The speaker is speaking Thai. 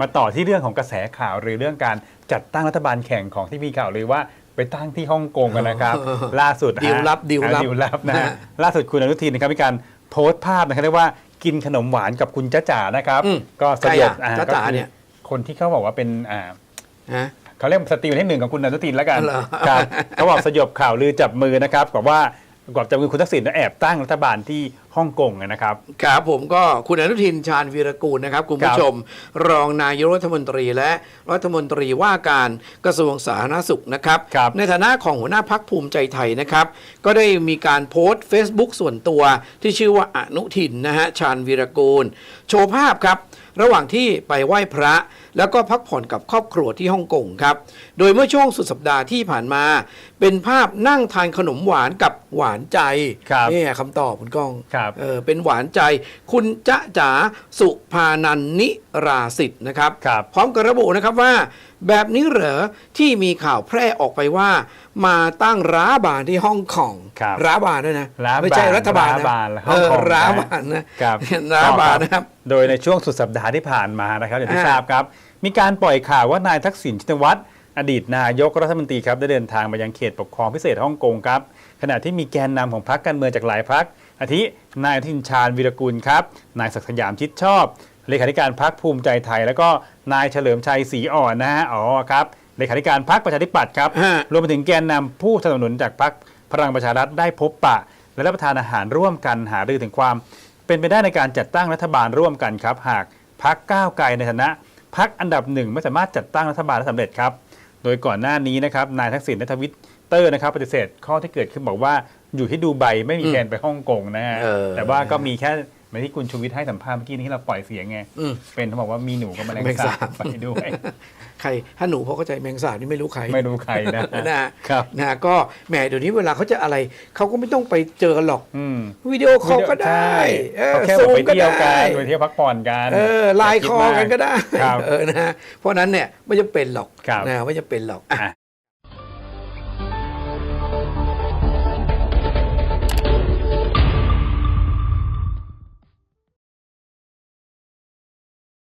มาต่อที่เรื่องของกระแสข่าวหรือเรื่องการจัดตั้งรัฐบาลแข่งของที่มีข่าวหรือว่าไปตั้งที่ฮ่องกงกันนะครับเออล่าสุดฮะดีลลับดีลลับอ่าดีลลับนะฮะนะฮะล่าสุดคุณอนุทินนะครับมีการโพสต์ภาพนะครับเรียกว่ากินขนมหวานกับคุณจ้าจ๋านะครับอืมก็สยบใครอะจ๊ะจ๋าก็คือเนี่ยคนที่เขาบอกว่าเป็นอ่าฮะเขาเรียกสตรีประเภทหนึ่งของคุณอนุทินแล้วกันเหรอครับเขาบอกสยบข่าวลือจับมือนะครับบอกว่ากับจับมือคุณทักษิณแอบตั้งรัฐบาลที่ ฮ่องกงนะครับ ครับผมก็คุณอนุทินชาญวีรกูลนะครับคุณครัผู้บชม รองนายกรัฐมนตรีและรัฐมนตรีว่าการกระทรวงสาธารณสุขนะครับครับในฐานะของหัวหน้าพักภูมิใจไทยนะครับ ก็ได้มีการโพสต์ Facebook ส่วนตัวที่ชื่อว่าอนุทินนะฮะชาญวีรกูล โชว์ภาพครับระหว่างที่ไปไหว้พระ แล้วก็พักผ่อนกับครอบครัวที่ฮ่องกงครับ โดยเมื่อช่วงสุดสัปดาห์ที่ผ่านมา เป็นภาพนั่งทานขนมหวานกับหวานใจครับนี่คำตอบคุณก้องครับเออเป็นหวานใจ คุณจ๊ะจ๋าสุภานันนิราสิทธิ์นะครับ ครับ พร้อมกับระบุนะครับว่า แบบนี้เหรอที่มีข่าวแพร่ออกไปว่า มาตั้งร้าบานที่ฮ่องกงครับร้าบานด้วยนะร้าบานไม่ใช่รัฐบาลร้านะบานแล้วเออฮ่องกงร้านะบานนะครับร้าบานนะครับ โดยในช่วงสุดสัปดาห์ที่ผ่านมานะครับอย่างที่อ่า ทราบครับ มีการปล่อยข่าวว่านายทักษิณชินวัตรอดีตนายกรัฐมนตรีครับได้เดินทางมายังเขตปกครองพิเศษฮ่องกงครับขณะที่มีแกนนำของพรรคการเมืองจากหลายพรรค อาทินายอนุทินชาญวีรกุลครับ นายศักดิ์สยามชิดชอบ เลขาธิการพรรคภูมิใจไทย แล้วก็นายเฉลิมชัยศรีอ่อนนะฮะ อ๋อครับ เลขาธิการพรรคประชาธิปัตย์ครับฮะรวมไปถึงแกนนำผู้สนับสนุนจากพรรคพลังประชารัฐได้พบปะ และรับประทานอาหารร่วมกันหารือถึงความ เป็นไปได้ในการจัดตั้งรัฐบาลร่วมกันครับ หากพรรคก้าวไกลในฐานะพรรคอันดับหนึ่งไม่สามารถจัดตั้งรัฐบาลได้สำเร็จครับ โดยก่อนหน้านี้นะครับนายทักษิณในทวิตเตอร์นะครับปฏิเสธข้อที่เกิดขึ้นบอกว่า อยู่ที่ดูไบไม่มีแผนไปฮ่องกงนะฮะเออแต่ว่าก็มีแค่เหมือนที่คุณชูวิทย์ให้สัมภาษณ์เมื่อกี้นี้ที่เราปล่อยเสียงไงอืมเป็นเขาบอกว่ามีหนูกับแมลงแมงสาสาบบไปด้วยใครถ้าหนูพอเข้าใจแมงสาบนี่ไม่รู้ใครไม่รู้ใครนะนะฮะครับนะฮะก็แหมเดี๋ยวนี้เวลาเขาจะอะไรเขาก็ไม่ต้องไปเจอกันหรอกอืมวิดีโอคอลก็ได้เออเขาแค่ซูบอกมไปก็เที่ยวกัได้นไปเที่ยวพักผ่อนกันเออไลน์คอกันก็ได้ครับเออนะฮะเพราะฉะนั้นเนี่ยไม่จะเป็นหรอกครับนะไม่จะเป็นหรอกอะอะ